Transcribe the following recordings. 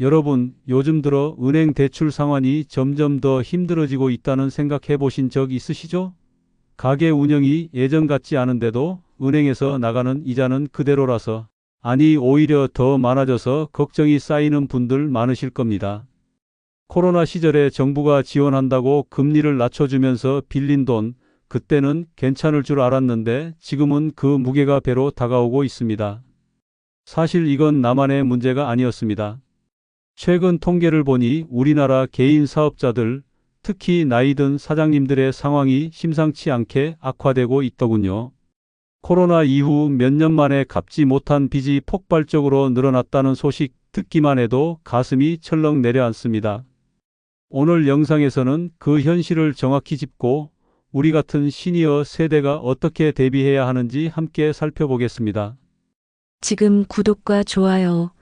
여러분, 요즘 들어 은행 대출 상환이 점점 더 힘들어지고 있다는 생각해 보신 적 있으시죠? 가게 운영이 예전 같지 않은데도 은행에서 나가는 이자는 그대로라서 아니 오히려 더 많아져서 걱정이 쌓이는 분들 많으실 겁니다. 코로나 시절에 정부가 지원한다고 금리를 낮춰주면서 빌린 돈, 그때는 괜찮을 줄 알았는데 지금은 그 무게가 배로 다가오고 있습니다. 사실 이건 나만의 문제가 아니었습니다. 최근 통계를 보니 우리나라 개인 사업자들, 특히 나이 든 사장님들의 상황이 심상치 않게 악화되고 있더군요. 코로나 이후 몇 년 만에 갚지 못한 빚이 폭발적으로 늘어났다는 소식 듣기만 해도 가슴이 철렁 내려앉습니다. 오늘 영상에서는 그 현실을 정확히 짚고 우리 같은 시니어 세대가 어떻게 대비해야 하는지 함께 살펴보겠습니다. 지금 구독과 좋아요,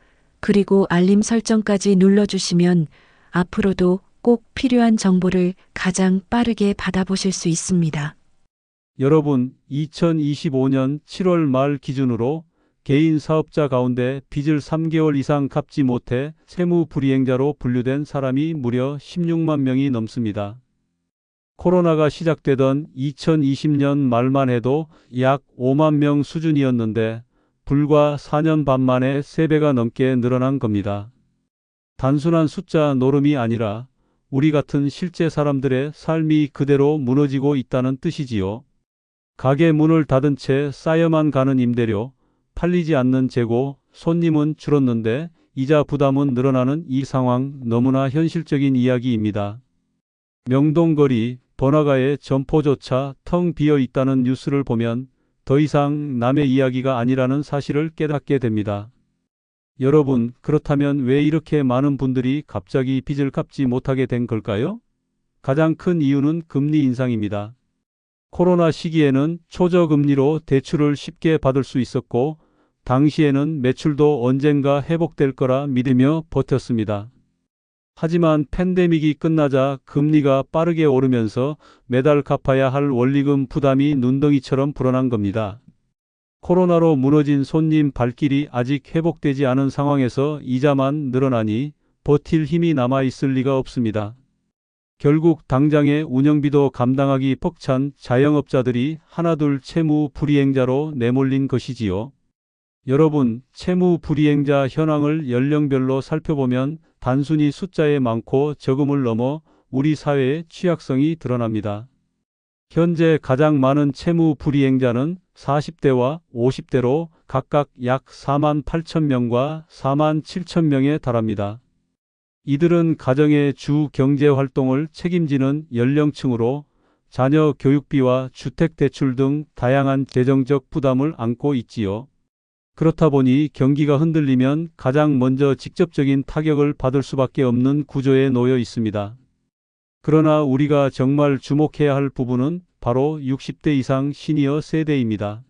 그리고 알림 설정까지 눌러주시면 앞으로도 꼭 필요한 정보를 가장 빠르게 받아보실 수 있습니다. 여러분, 2025년 7월 말 기준으로 개인 사업자 가운데 빚을 3개월 이상 갚지 못해 세무 불이행자로 분류된 사람이 무려 16만 명이 넘습니다. 코로나가 시작되던 2020년 말만 해도 약 5만 명 수준이었는데 불과 4년 반 만에 3배가 넘게 늘어난 겁니다. 단순한 숫자 노름이 아니라 우리 같은 실제 사람들의 삶이 그대로 무너지고 있다는 뜻이지요. 가게 문을 닫은 채 쌓여만 가는 임대료, 팔리지 않는 재고, 손님은 줄었는데 이자 부담은 늘어나는 이 상황 너무나 현실적인 이야기입니다. 명동거리, 번화가의 점포조차 텅 비어 있다는 뉴스를 보면 더 이상 남의 이야기가 아니라는 사실을 깨닫게 됩니다. 여러분, 그렇다면 왜 이렇게 많은 분들이 갑자기 빚을 갚지 못하게 된 걸까요? 가장 큰 이유는 금리 인상입니다. 코로나 시기에는 초저금리로 대출을 쉽게 받을 수 있었고, 당시에는 매출도 언젠가 회복될 거라 믿으며 버텼습니다. 하지만 팬데믹이 끝나자 금리가 빠르게 오르면서 매달 갚아야 할 원리금 부담이 눈덩이처럼 불어난 겁니다. 코로나로 무너진 손님 발길이 아직 회복되지 않은 상황에서 이자만 늘어나니 버틸 힘이 남아 있을 리가 없습니다. 결국 당장의 운영비도 감당하기 벅찬 자영업자들이 하나둘 채무 불이행자로 내몰린 것이지요. 여러분, 채무 불이행자 현황을 연령별로 살펴보면 단순히 숫자의 많고 적음을 넘어 우리 사회의 취약성이 드러납니다. 현재 가장 많은 채무 불이행자는 40대와 50대로 각각 약 4만 8천 명과 4만 7천 명에 달합니다. 이들은 가정의 주 경제 활동을 책임지는 연령층으로 자녀 교육비와 주택 대출 등 다양한 재정적 부담을 안고 있지요. 그렇다 보니 경기가 흔들리면 가장 먼저 직접적인 타격을 받을 수밖에 없는 구조에 놓여 있습니다. 그러나 우리가 정말 주목해야 할 부분은 바로 60대 이상 시니어 세대입니다.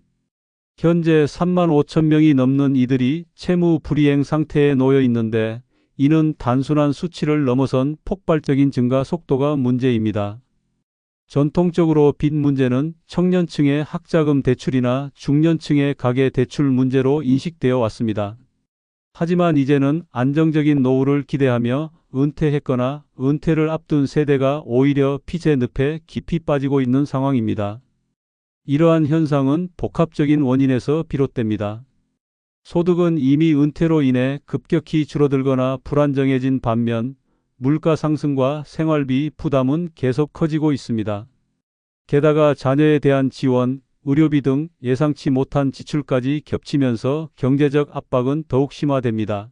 현재 3만 5천 명이 넘는 이들이 채무 불이행 상태에 놓여 있는데 이는 단순한 수치를 넘어선 폭발적인 증가 속도가 문제입니다. 전통적으로 빚 문제는 청년층의 학자금 대출이나 중년층의 가계 대출 문제로 인식되어 왔습니다. 하지만 이제는 안정적인 노후를 기대하며 은퇴했거나 은퇴를 앞둔 세대가 오히려 빚의 늪에 깊이 빠지고 있는 상황입니다. 이러한 현상은 복합적인 원인에서 비롯됩니다. 소득은 이미 은퇴로 인해 급격히 줄어들거나 불안정해진 반면 물가 상승과 생활비 부담은 계속 커지고 있습니다. 게다가 자녀에 대한 지원, 의료비 등 예상치 못한 지출까지 겹치면서 경제적 압박은 더욱 심화됩니다.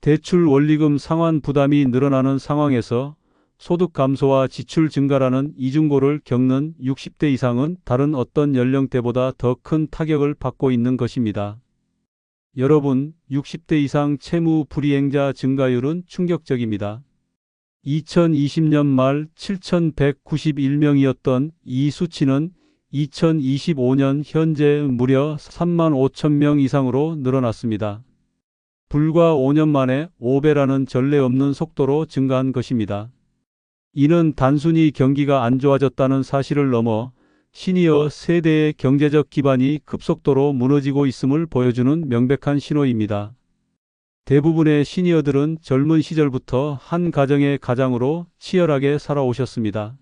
대출 원리금 상환 부담이 늘어나는 상황에서 소득 감소와 지출 증가라는 이중고를 겪는 60대 이상은 다른 어떤 연령대보다 더 큰 타격을 받고 있는 것입니다. 여러분, 60대 이상 채무 불이행자 증가율은 충격적입니다. 2020년 말 7,191명이었던 이 수치는 2025년 현재 무려 3만 5천 명 이상으로 늘어났습니다. 불과 5년 만에 5배라는 전례 없는 속도로 증가한 것입니다. 이는 단순히 경기가 안 좋아졌다는 사실을 넘어 시니어 세대의 경제적 기반이 급속도로 무너지고 있음을 보여주는 명백한 신호입니다. 대부분의 시니어들은 젊은 시절부터 한 가정의 가장으로 치열하게 살아오셨습니다.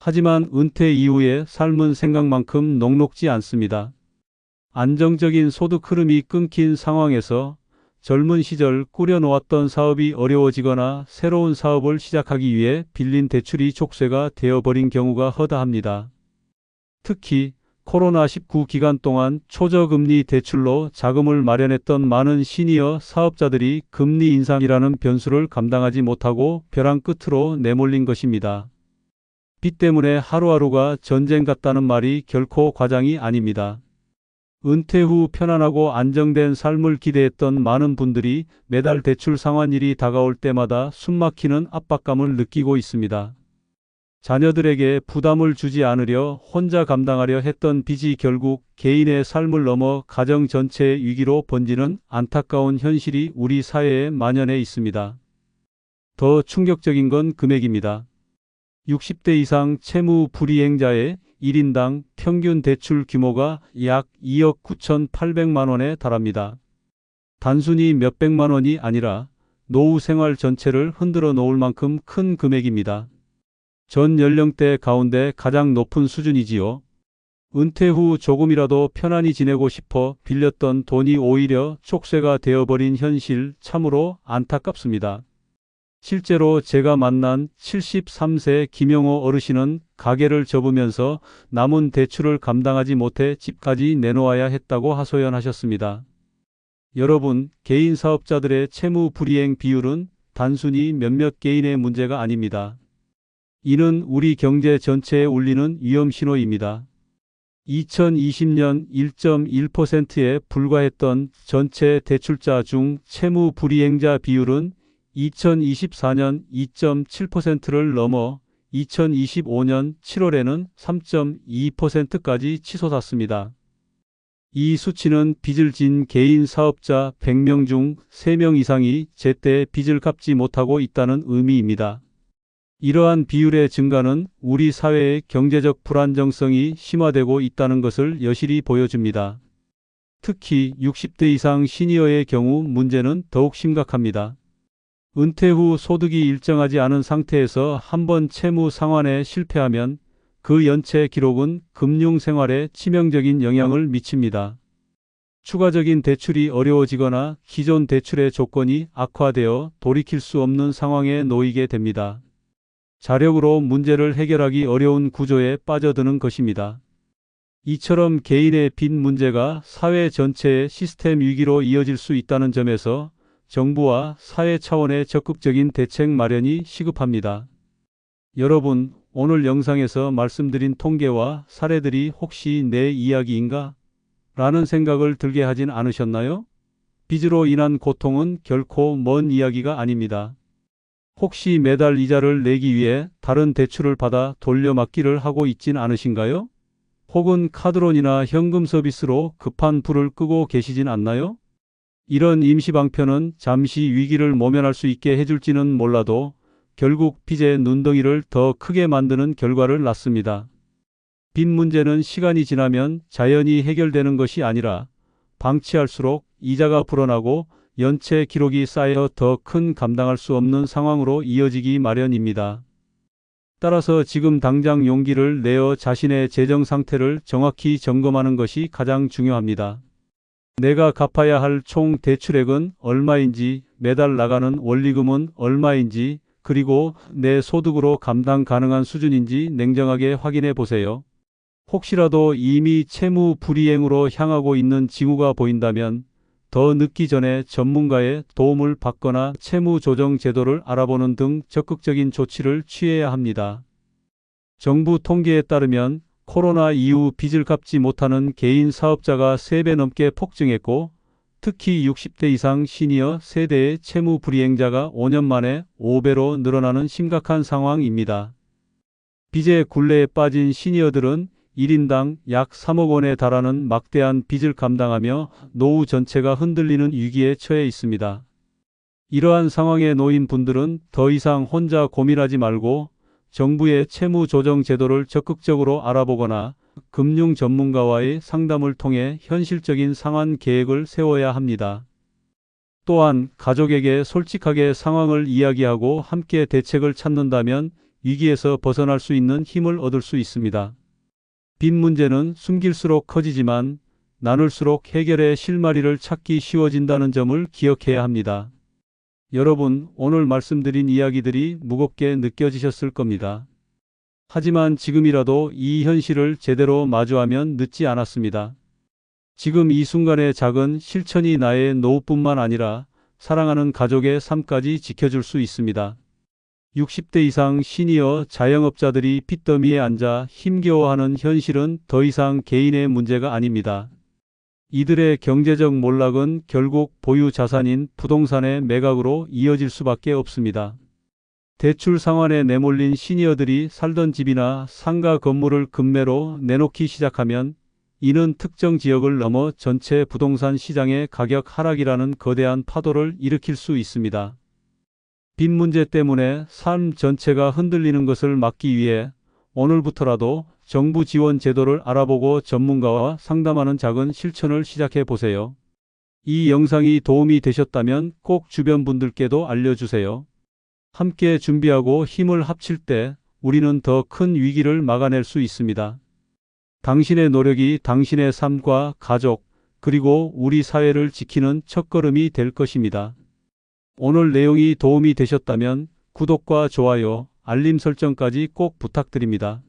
하지만 은퇴 이후의 삶은 생각만큼 녹록지 않습니다. 안정적인 소득 흐름이 끊긴 상황에서 젊은 시절 꾸려놓았던 사업이 어려워지거나 새로운 사업을 시작하기 위해 빌린 대출이 족쇄가 되어버린 경우가 허다합니다. 특히 코로나19 기간 동안 초저금리 대출로 자금을 마련했던 많은 시니어 사업자들이 금리 인상이라는 변수를 감당하지 못하고 벼랑 끝으로 내몰린 것입니다. 빚 때문에 하루하루가 전쟁 같다는 말이 결코 과장이 아닙니다. 은퇴 후 편안하고 안정된 삶을 기대했던 많은 분들이 매달 대출 상환일이 다가올 때마다 숨막히는 압박감을 느끼고 있습니다. 자녀들에게 부담을 주지 않으려 혼자 감당하려 했던 빚이 결국 개인의 삶을 넘어 가정 전체의 위기로 번지는 안타까운 현실이 우리 사회에 만연해 있습니다. 더 충격적인 건 금액입니다. 60대 이상 채무 불이행자의 1인당 평균 대출 규모가 약 2억 9,800만 원에 달합니다. 단순히 몇백만 원이 아니라 노후 생활 전체를 흔들어 놓을 만큼 큰 금액입니다. 전 연령대 가운데 가장 높은 수준이지요. 은퇴 후 조금이라도 편안히 지내고 싶어 빌렸던 돈이 오히려 촉쇠가 되어버린 현실 참으로 안타깝습니다. 실제로 제가 만난 73세 김영호 어르신은 가게를 접으면서 남은 대출을 감당하지 못해 집까지 내놓아야 했다고 하소연하셨습니다. 여러분, 개인 사업자들의 채무 불이행 비율은 단순히 몇몇 개인의 문제가 아닙니다. 이는 우리 경제 전체에 울리는 위험 신호입니다. 2020년 1.1%에 불과했던 전체 대출자 중 채무 불이행자 비율은 2024년 2.7%를 넘어 2025년 7월에는 3.2%까지 치솟았습니다. 이 수치는 빚을 진 개인 사업자 100명 중 3명 이상이 제때 빚을 갚지 못하고 있다는 의미입니다. 이러한 비율의 증가는 우리 사회의 경제적 불안정성이 심화되고 있다는 것을 여실히 보여줍니다. 특히 60대 이상 시니어의 경우 문제는 더욱 심각합니다. 은퇴 후 소득이 일정하지 않은 상태에서 한번 채무 상환에 실패하면 그 연체 기록은 금융 생활에 치명적인 영향을 미칩니다. 추가적인 대출이 어려워지거나 기존 대출의 조건이 악화되어 돌이킬 수 없는 상황에 놓이게 됩니다. 자력으로 문제를 해결하기 어려운 구조에 빠져드는 것입니다. 이처럼 개인의 빚 문제가 사회 전체의 시스템 위기로 이어질 수 있다는 점에서 정부와 사회 차원의 적극적인 대책 마련이 시급합니다. 여러분, 오늘 영상에서 말씀드린 통계와 사례들이 혹시 내 이야기인가? 라는 생각을 들게 하진 않으셨나요? 빚으로 인한 고통은 결코 먼 이야기가 아닙니다. 혹시 매달 이자를 내기 위해 다른 대출을 받아 돌려막기를 하고 있진 않으신가요? 혹은 카드론이나 현금 서비스로 급한 불을 끄고 계시진 않나요? 이런 임시방편은 잠시 위기를 모면할 수 있게 해줄지는 몰라도 결국 빚의 눈덩이를 더 크게 만드는 결과를 낳습니다. 빚 문제는 시간이 지나면 자연히 해결되는 것이 아니라 방치할수록 이자가 불어나고 연체 기록이 쌓여 더 큰 감당할 수 없는 상황으로 이어지기 마련입니다. 따라서 지금 당장 용기를 내어 자신의 재정 상태를 정확히 점검하는 것이 가장 중요합니다. 내가 갚아야 할 총 대출액은 얼마인지, 매달 나가는 원리금은 얼마인지, 그리고 내 소득으로 감당 가능한 수준인지 냉정하게 확인해 보세요. 혹시라도 이미 채무 불이행으로 향하고 있는 징후가 보인다면 더 늦기 전에 전문가의 도움을 받거나 채무 조정 제도를 알아보는 등 적극적인 조치를 취해야 합니다. 정부 통계에 따르면 코로나 이후 빚을 갚지 못하는 개인 사업자가 3배 넘게 폭증했고 특히 60대 이상 시니어 세대의 채무 불이행자가 5년 만에 5배로 늘어나는 심각한 상황입니다. 빚의 굴레에 빠진 시니어들은 1인당 약 3억 원에 달하는 막대한 빚을 감당하며 노후 전체가 흔들리는 위기에 처해 있습니다. 이러한 상황에 놓인 분들은 더 이상 혼자 고민하지 말고 정부의 채무 조정 제도를 적극적으로 알아보거나 금융 전문가와의 상담을 통해 현실적인 상환 계획을 세워야 합니다. 또한 가족에게 솔직하게 상황을 이야기하고 함께 대책을 찾는다면 위기에서 벗어날 수 있는 힘을 얻을 수 있습니다. 빚 문제는 숨길수록 커지지만 나눌수록 해결의 실마리를 찾기 쉬워진다는 점을 기억해야 합니다. 여러분, 오늘 말씀드린 이야기들이 무겁게 느껴지셨을 겁니다. 하지만 지금이라도 이 현실을 제대로 마주하면 늦지 않았습니다. 지금 이 순간의 작은 실천이 나의 노후뿐만 아니라 사랑하는 가족의 삶까지 지켜줄 수 있습니다. 60대 이상 시니어 자영업자들이 핏더미에 앉아 힘겨워하는 현실은 더 이상 개인의 문제가 아닙니다. 이들의 경제적 몰락은 결국 보유 자산인 부동산의 매각으로 이어질 수밖에 없습니다. 대출 상환에 내몰린 시니어들이 살던 집이나 상가 건물을 급매로 내놓기 시작하면 이는 특정 지역을 넘어 전체 부동산 시장의 가격 하락이라는 거대한 파도를 일으킬 수 있습니다. 빚 문제 때문에 삶 전체가 흔들리는 것을 막기 위해 오늘부터라도 정부 지원 제도를 알아보고 전문가와 상담하는 작은 실천을 시작해 보세요. 이 영상이 도움이 되셨다면 꼭 주변 분들께도 알려주세요. 함께 준비하고 힘을 합칠 때 우리는 더 큰 위기를 막아낼 수 있습니다. 당신의 노력이 당신의 삶과 가족, 그리고 우리 사회를 지키는 첫걸음이 될 것입니다. 오늘 내용이 도움이 되셨다면 구독과 좋아요, 알림 설정까지 꼭 부탁드립니다.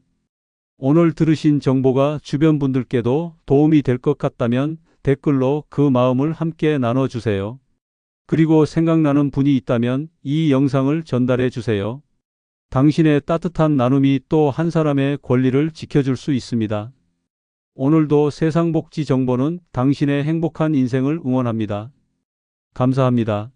오늘 들으신 정보가 주변 분들께도 도움이 될 것 같다면 댓글로 그 마음을 함께 나눠주세요. 그리고 생각나는 분이 있다면 이 영상을 전달해 주세요. 당신의 따뜻한 나눔이 또 한 사람의 권리를 지켜줄 수 있습니다. 오늘도 세상복지 정보는 당신의 행복한 인생을 응원합니다. 감사합니다.